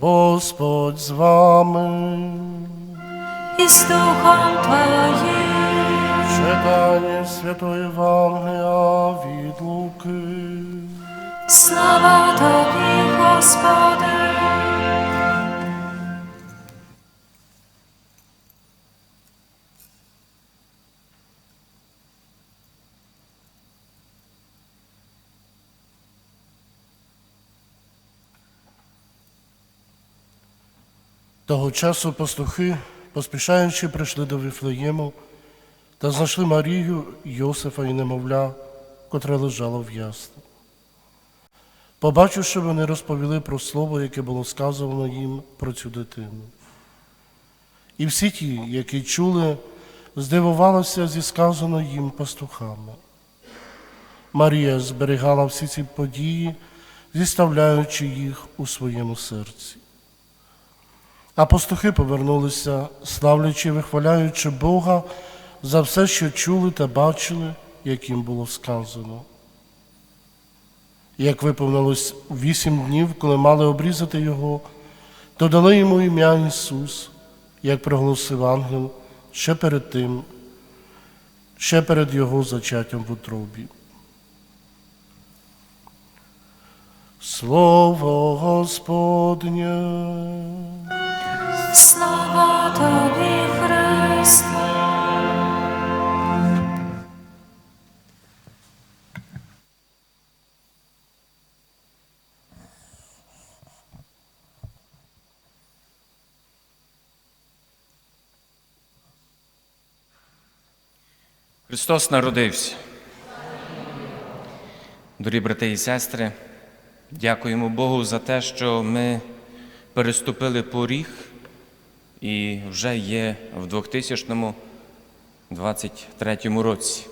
Господь з вами. і з Духом Твоїм. Читання Святої Євангелія від Луки. Слава Тобі, Господи. Того часу пастухи, поспішаючи, прийшли до Віфлеєму та знайшли Марію, Йосифа і немовля, котре лежало в яслах. Побачивши, вони розповіли про слово, яке було сказано їм про цю дитину. І всі ті, які чули, здивувалися зі сказано їм пастухами. Марія зберігала всі ці події, зіставляючи їх у своєму серці. А пастухи повернулися, славлячи і вихваляючи Бога за все, що чули та бачили, як їм було сказано. Як виповнилось вісім днів, коли мали обрізати його, то дали йому ім'я Ісус, як проголосив ангел ще перед тим, ще перед його зачаттям в утробі. Слово Господнє. Слава Тобі, Христе. Христос народився. Дорогі брати і сестри, дякуємо Богу за те, що ми переступили поріг і вже є в 2023 році.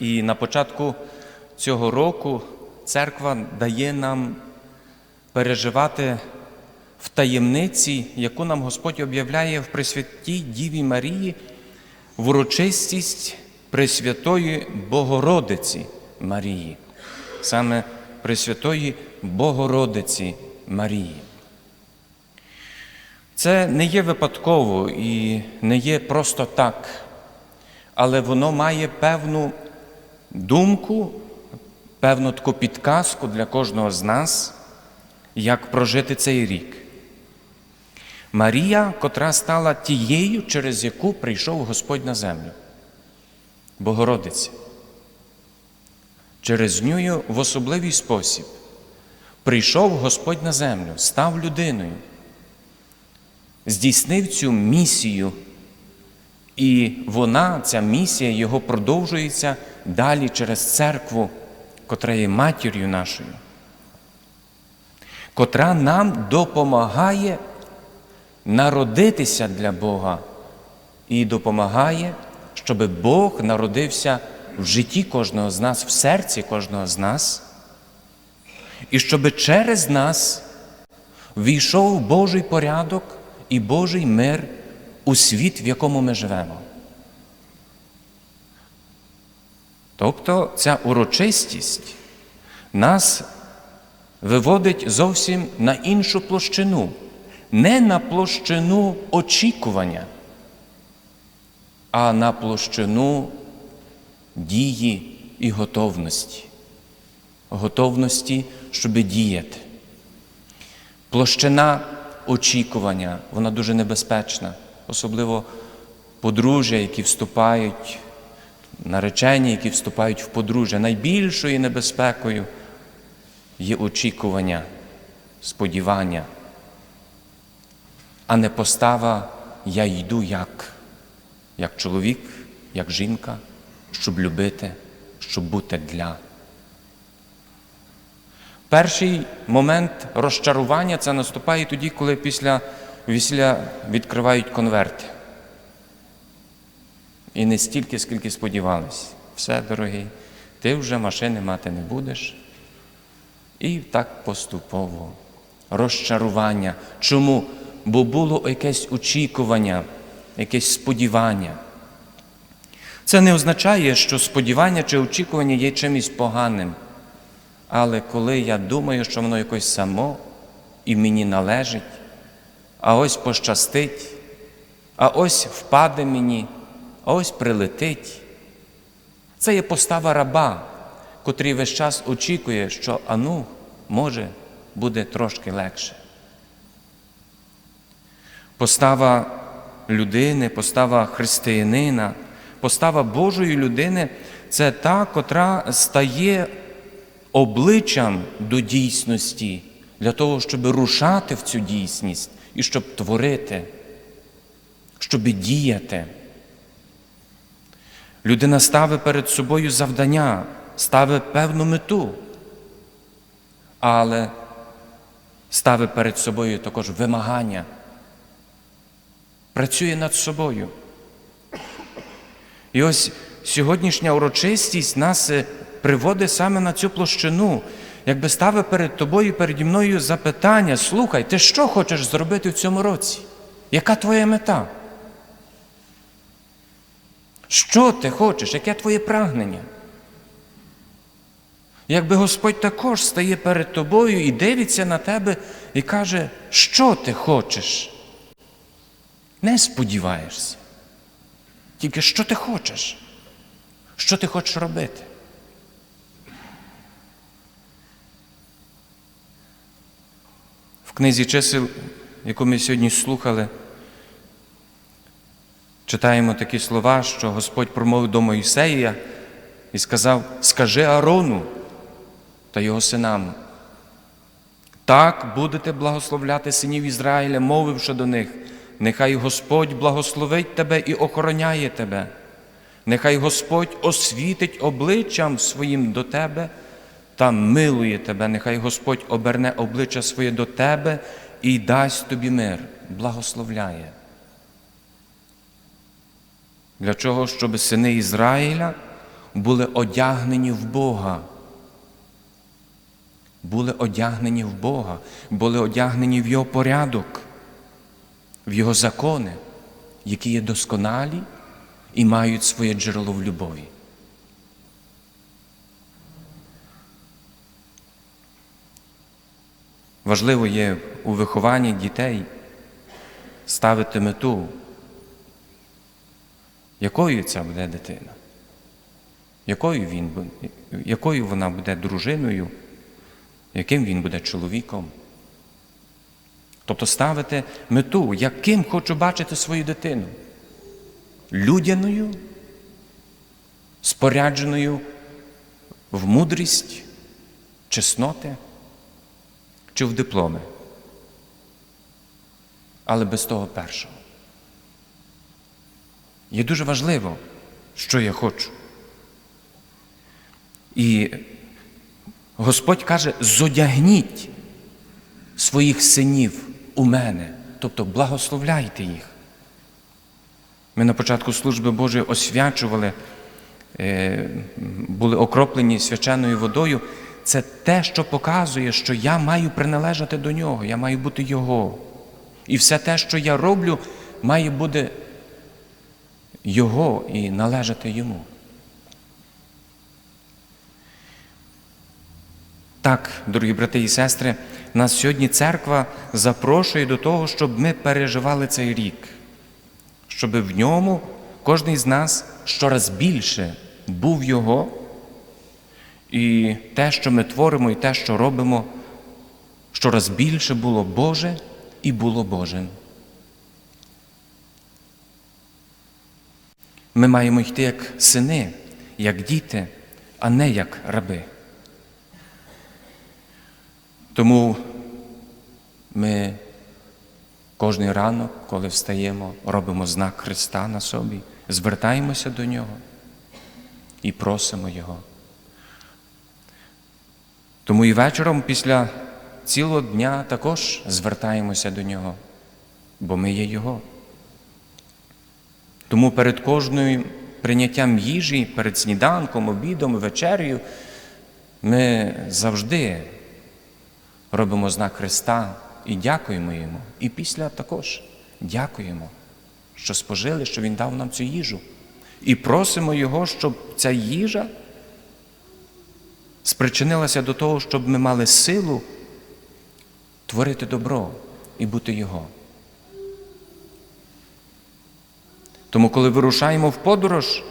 І на початку цього року церква дає нам переживати в таємниці, яку нам Господь об'являє в Пресвятій Діві Марії в урочистість Пресвятої Богородиці Марії, саме Пресвятої Богородиці Марії. Це не є випадково і не є просто так, але воно має певну думку, певну таку підказку для кожного з нас, як прожити цей рік. Марія, котра стала тією, через яку прийшов Господь на землю, Богородиця. Через нього в особливий спосіб прийшов Господь на землю, став людиною, здійснив цю місію, і вона, ця місія, його продовжується далі через церкву, котра є матір'ю нашою, котра нам допомагає народитися для Бога і допомагає, щоб Бог народився в житті кожного з нас, в серці кожного з нас, і щоб через нас війшов Божий порядок і Божий мир у світ, в якому ми живемо. Тобто ця урочистість нас виводить зовсім на іншу площину не на площину очікування, а на площину дії і готовності, готовності, щоб діяти. Площина очікування, вона дуже небезпечна, особливо подружжя, які вступають, наречені, які вступають в подружжя. Найбільшою небезпекою є очікування, сподівання а не постава я йду як, як чоловік, як жінка, щоб любити, щоб бути для. Перший момент розчарування це наступає тоді, коли після весілля відкривають конверти. І не стільки, скільки сподівались. Все, дорогий, ти вже машини мати не будеш. І так поступово. Розчарування. Чому? бо було якесь очікування, якесь сподівання. Це не означає, що сподівання чи очікування є чимось поганим. Але коли я думаю, що воно якось само і мені належить, а ось пощастить, а ось впаде мені, а ось прилетить. Це є постава раба, котрий весь час очікує, що ану, може, буде трошки легше. Постава людини, постава християнина, постава Божої людини це та, котра стає обличчям до дійсності для того, щоб рушати в цю дійсність і щоб творити, щоб діяти. Людина ставить перед собою завдання, ставить певну мету, але ставить перед собою також вимагання, працює над собою. І ось сьогоднішня урочистість нас приводить саме на цю площину, якби ставить перед тобою, переді мною запитання: слухай, ти що хочеш зробити в цьому році? Яка твоя мета? Що ти хочеш? Яке твоє прагнення? Якби Господь також стає перед тобою і дивиться на тебе і каже, що ти хочеш? Не сподіваєшся. Тільки що ти хочеш? Що ти хочеш робити? В книзі чисел, яку ми сьогодні слухали, читаємо такі слова, що Господь промовив до Моїсея і сказав: Скажи Арону та його синам. Так будете благословляти синів Ізраїля, мовивши до них, нехай Господь благословить тебе і охороняє тебе. Нехай Господь освітить обличчям своїм до тебе та милує тебе. Нехай Господь оберне обличчя своє до тебе і дасть тобі мир, благословляє. Для чого? Щоб сини Ізраїля були одягнені в Бога. Були одягнені в Бога, були одягнені в Його порядок, в Його закони, які є досконалі і мають своє джерело в любові. Важливо є у вихованні дітей ставити мету, якою ця буде дитина, якою, він, якою вона буде дружиною, яким він буде чоловіком. Тобто ставити мету, яким хочу бачити свою дитину людяною, спорядженою в мудрість, чесноти чи в дипломи. Але без того першого. Є дуже важливо, що я хочу. І Господь каже: зодягніть своїх синів у мене, тобто благословляйте їх. Ми на початку служби Божої освячували, е, були окроплені свяченою водою. Це те, що показує, що я маю приналежати до нього, я маю бути Його. І все те, що я роблю, має бути Його і належати йому. Так, дорогі брати і сестри, нас сьогодні церква запрошує до того, щоб ми переживали цей рік щоб в ньому кожен з нас щораз більше був Його, і те, що ми творимо, і те, що робимо, щораз більше було Боже і було Божим. Ми маємо йти як сини, як діти, а не як раби. Тому ми Кожний ранок, коли встаємо, робимо знак Христа на собі, звертаємося до Нього і просимо Його. Тому і вечором після цілого дня також звертаємося до Нього, бо ми є Його. Тому перед кожною прийняттям їжі, перед сніданком, обідом, вечерею ми завжди робимо знак Христа і дякуємо йому. І після також дякуємо, що спожили, що Він дав нам цю їжу. І просимо Його, щоб ця їжа спричинилася до того, щоб ми мали силу творити добро і бути Його. Тому, коли вирушаємо в подорож,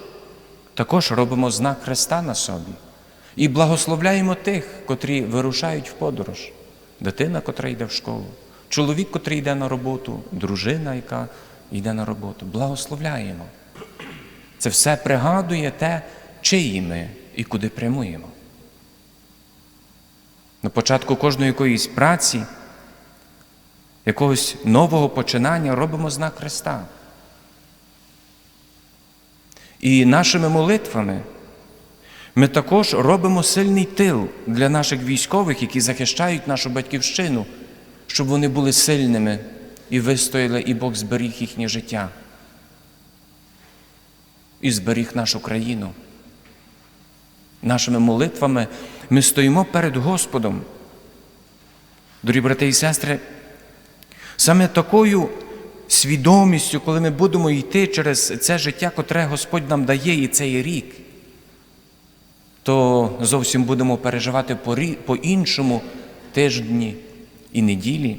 також робимо знак Христа на собі і благословляємо тих, котрі вирушають в подорож. Дитина, котра йде в школу, чоловік, котрий йде на роботу, дружина, яка йде на роботу. Благословляємо. Це все пригадує те, чиї ми і куди прямуємо. На початку кожної якоїсь праці, якогось нового починання робимо знак Христа. І нашими молитвами ми також робимо сильний тил для наших військових, які захищають нашу батьківщину, щоб вони були сильними і вистояли, і Бог зберіг їхнє життя. І зберіг нашу країну. Нашими молитвами ми стоїмо перед Господом. Дорогі брати і сестри, саме такою свідомістю, коли ми будемо йти через це життя, котре Господь нам дає і цей рік, то зовсім будемо переживати по-іншому тижні і неділі.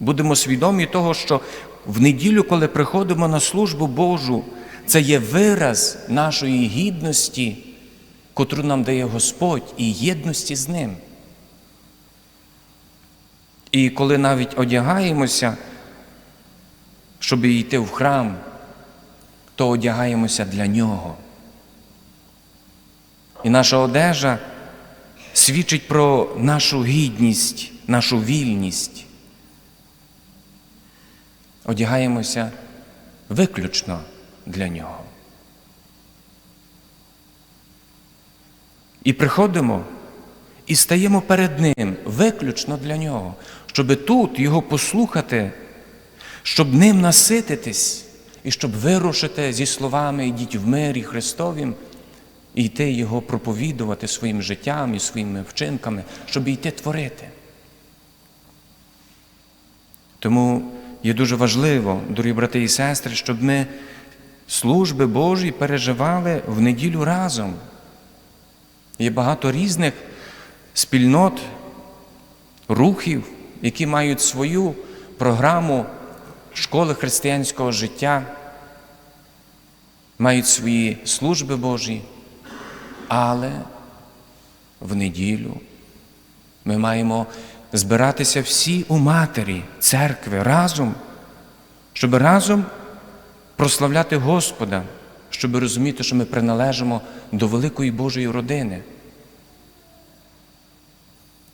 Будемо свідомі того, що в неділю, коли приходимо на службу Божу, це є вираз нашої гідності, котру нам дає Господь, і єдності з Ним. І коли навіть одягаємося, щоб йти в храм, то одягаємося для Нього. І наша одежа свідчить про нашу гідність, нашу вільність. Одягаємося виключно для Нього. І приходимо і стаємо перед Ним виключно для Нього, щоб тут Його послухати, щоб ним насититись і щоб вирушити зі словами «Ідіть в мирі Христовім і йти Його проповідувати своїм життям і своїми вчинками, щоб йти творити. Тому є дуже важливо, дорогі брати і сестри, щоб ми служби Божі переживали в неділю разом. Є багато різних спільнот, рухів, які мають свою програму школи християнського життя, мають свої служби Божі, але в неділю ми маємо збиратися всі у матері церкви разом, щоб разом прославляти Господа, щоб розуміти, що ми приналежимо до великої Божої родини.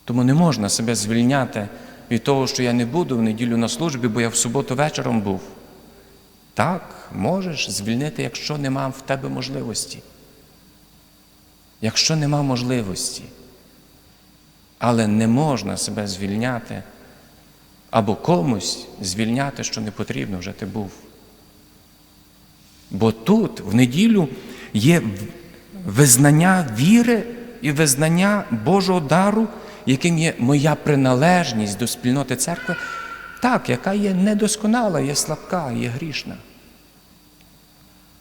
Тому не можна себе звільняти від того, що я не буду в неділю на службі, бо я в суботу вечором був. Так, можеш звільнити, якщо нема в тебе можливості. Якщо нема можливості. Але не можна себе звільняти або комусь звільняти, що не потрібно, вже ти був. Бо тут, в неділю, є визнання віри і визнання Божого дару, яким є моя приналежність до спільноти церкви, так, яка є недосконала, є слабка, є грішна.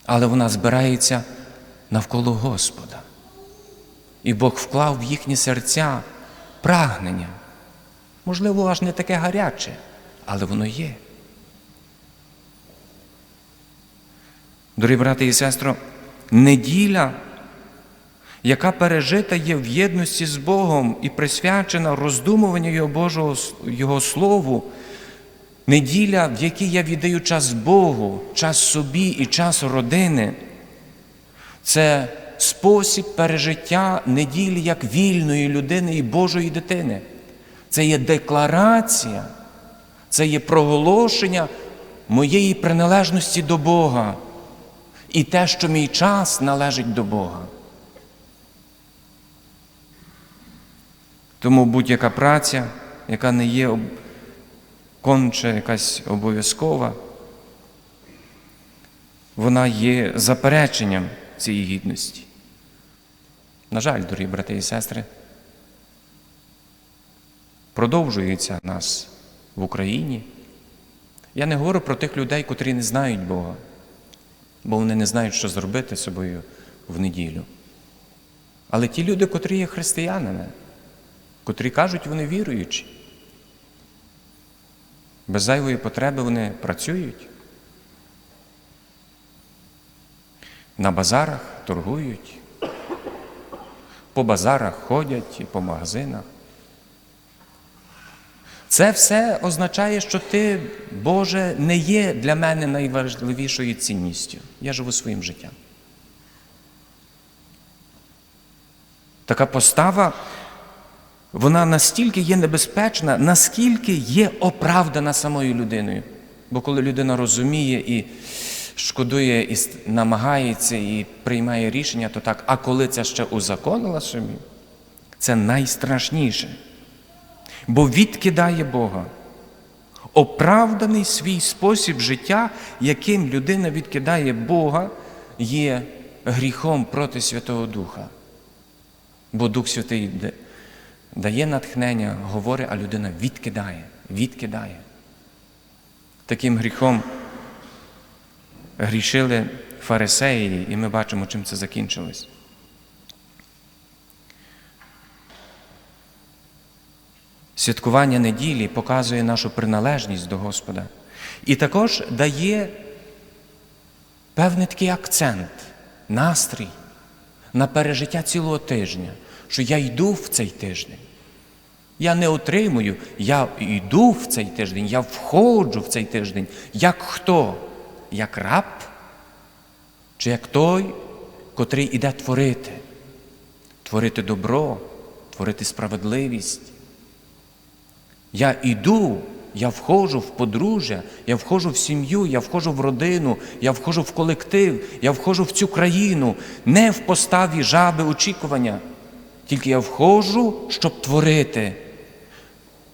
Але вона збирається навколо Господа. І Бог вклав в їхні серця прагнення. Можливо, аж не таке гаряче, але воно є. Дорогі брати і сестро, неділя, яка пережита є в єдності з Богом і присвячена роздумуванню Його Божого Його Слову, неділя, в якій я віддаю час Богу, час собі і час родини, це спосіб пережиття неділі як вільної людини і Божої дитини. Це є декларація, це є проголошення моєї приналежності до Бога і те, що мій час належить до Бога. Тому будь-яка праця, яка не є конче якась обов'язкова, вона є запереченням цієї гідності. На жаль, дорогі брати і сестри, продовжується нас в Україні. Я не говорю про тих людей, котрі не знають Бога, бо вони не знають, що зробити з собою в неділю. Але ті люди, котрі є християнами, котрі кажуть, вони віруючі, Без зайвої потреби вони працюють. На базарах торгують, по базарах ходять по магазинах. Це все означає, що ти, Боже, не є для мене найважливішою цінністю. Я живу своїм життям. Така постава, вона настільки є небезпечна, наскільки є оправдана самою людиною. Бо коли людина розуміє і шкодує, і намагається, і приймає рішення, то так, а коли це ще узаконила собі, це найстрашніше. Бо відкидає Бога. Оправданий свій спосіб життя, яким людина відкидає Бога, є гріхом проти Святого Духа. Бо Дух Святий дає натхнення, говорить, а людина відкидає, відкидає. Таким гріхом грішили фарисеї, і ми бачимо, чим це закінчилось. Святкування неділі показує нашу приналежність до Господа і також дає певний такий акцент, настрій на пережиття цілого тижня, що я йду в цей тиждень. Я не отримую, я йду в цей тиждень, я входжу в цей тиждень. Як хто? Як раб? Чи як той, котрий іде творити? Творити добро, творити справедливість. Я іду, я входжу в подружжя, я входжу в сім'ю, я входжу в родину, я входжу в колектив, я входжу в цю країну, не в поставі жаби очікування. Тільки я входжу, щоб творити.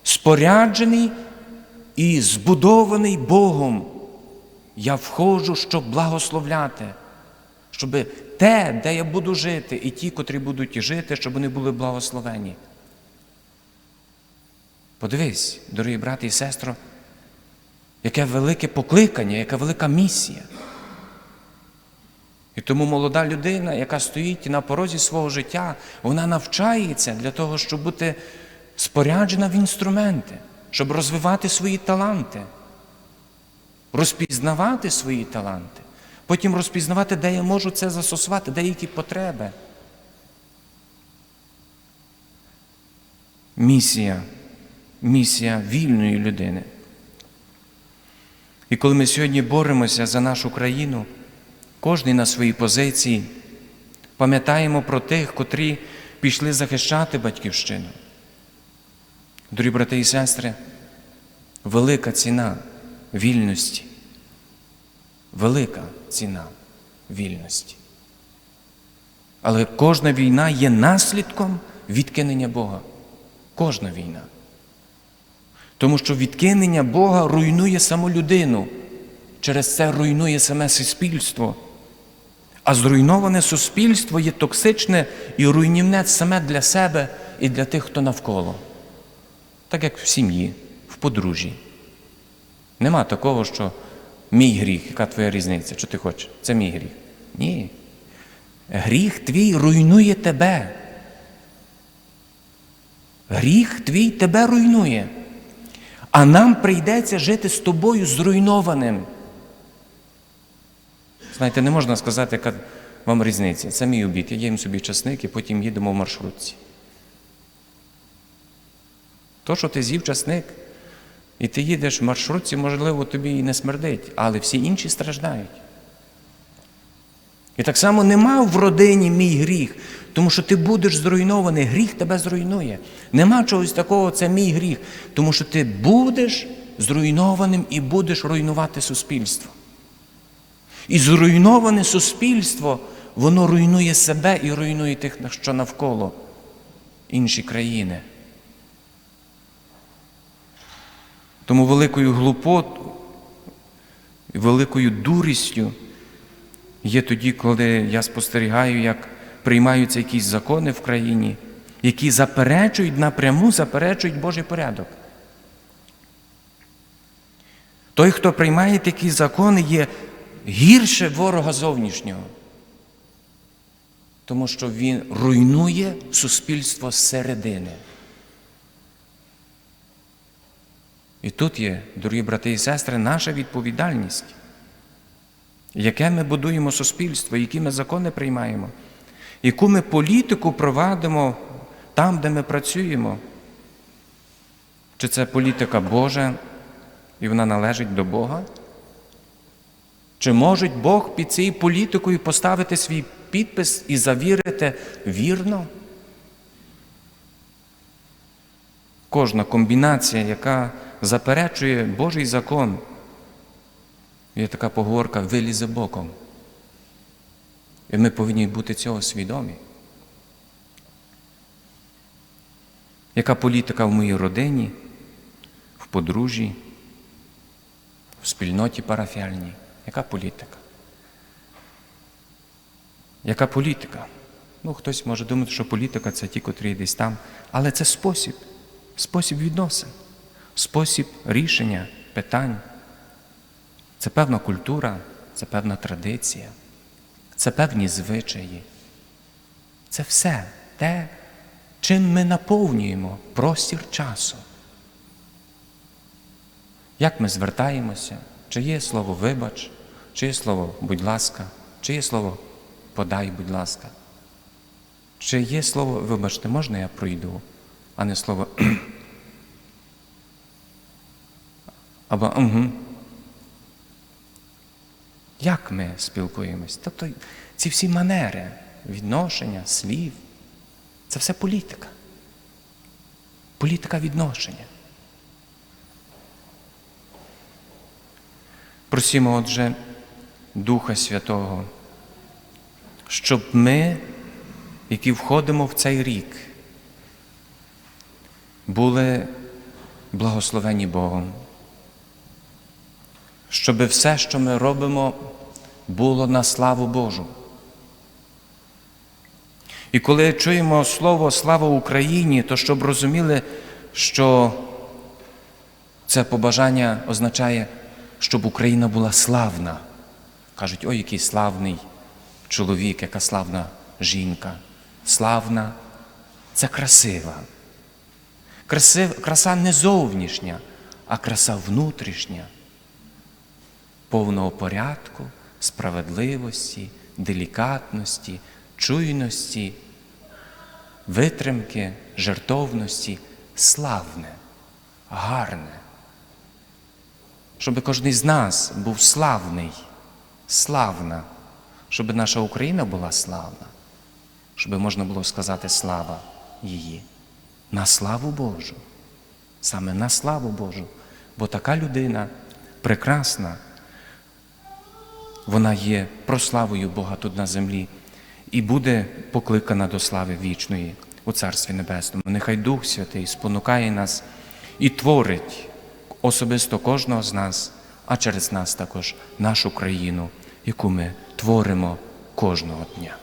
Споряджений і збудований Богом. Я входжу, щоб благословляти, щоб те, де я буду жити, і ті, котрі будуть жити, щоб вони були благословені. Подивись, дорогі брати і сестро, яке велике покликання, яка велика місія. І тому молода людина, яка стоїть на порозі свого життя, вона навчається для того, щоб бути споряджена в інструменти, щоб розвивати свої таланти, розпізнавати свої таланти, потім розпізнавати, де я можу це застосувати, де які потреби. Місія, місія вільної людини. І коли ми сьогодні боремося за нашу країну, кожен на своїй позиції, пам'ятаємо про тих, котрі пішли захищати батьківщину. Дорогі брати і сестри, велика ціна вільності. Велика ціна вільності. Але кожна війна є наслідком відкинення Бога. Кожна війна. Тому що відкинення Бога руйнує саму людину. Через це руйнує саме суспільство. А зруйноване суспільство є токсичне і руйнівне саме для себе і для тих, хто навколо. Так як в сім'ї, в подружжі. Нема такого, що мій гріх, яка твоя різниця, що ти хочеш? Це мій гріх. Ні. Гріх твій руйнує тебе. Гріх твій тебе руйнує. А нам прийдеться жити з тобою зруйнованим. Знаєте, не можна сказати, яка вам різниця. Це мій обід. Я їм собі часник і потім їдемо в маршрутці. То, що ти з'їв часник, і ти їдеш в маршрутці, можливо, тобі і не смердить, але всі інші страждають. І так само нема в родині мій гріх, тому що ти будеш зруйнований, гріх тебе зруйнує. Нема чогось такого, це мій гріх, тому що ти будеш зруйнованим і будеш руйнувати суспільство. І зруйноване суспільство, воно руйнує себе і руйнує тих, що навколо інші країни. Тому великою глупотою, великою дурістю є тоді, коли я спостерігаю, як приймаються якісь закони в країні, які заперечують напряму, заперечують Божий порядок. Той, хто приймає такі закони, є гірше ворога зовнішнього, тому що він руйнує суспільство зсередини. І тут є, дорогі брати і сестри, наша відповідальність, яке ми будуємо суспільство, які ми закони приймаємо, яку ми політику провадимо там, де ми працюємо. Чи це політика Божа, і вона належить до Бога? Чи може Бог під цією політикою поставити свій підпис і завірити вірно? Кожна комбінація, яка заперечує Божий закон, є така поговорка вилізе боком. І ми повинні бути цього свідомі. Яка політика в моїй родині, в подружжі, в спільноті парафіальній? Яка політика? Яка політика? Ну, хтось може думати, що політика це ті, котрі десь там, але це спосіб, спосіб відносин, спосіб рішення питань. Це певна культура, це певна традиція, це певні звичаї. Це все те, чим ми наповнюємо простір часу. Як ми звертаємося, чи є слово вибач, чи є слово будь ласка, чи є слово подай, будь ласка. Чи є слово вибачте, можна я пройду, а не слово або угу. Як ми спілкуємось? Тобто ці всі манери, відношення, слів, це все політика. Політика відношення. Просімо, отже, Духа Святого, щоб ми, які входимо в цей рік, були благословені Богом, щоб все, що ми робимо, було на славу Божу. І коли чуємо слово Слава Україні, то щоб розуміли, що це побажання означає, щоб Україна була славна. Кажуть, ой, який славний чоловік, яка славна жінка. Славна це красива. Красив, краса не зовнішня, а краса внутрішня, повного порядку, справедливості, делікатності, чуйності, витримки, жертовності, славне, гарне. Щоб кожен з нас був славний, славна, щоб наша Україна була славна, щоб можна було сказати слава її. На славу Божу, саме на славу Божу. Бо така людина прекрасна, вона є прославою Бога тут на землі і буде покликана до слави вічної у Царстві Небесному. Нехай Дух Святий спонукає нас і творить особисто кожного з нас, а через нас також нашу країну, яку ми творимо кожного дня.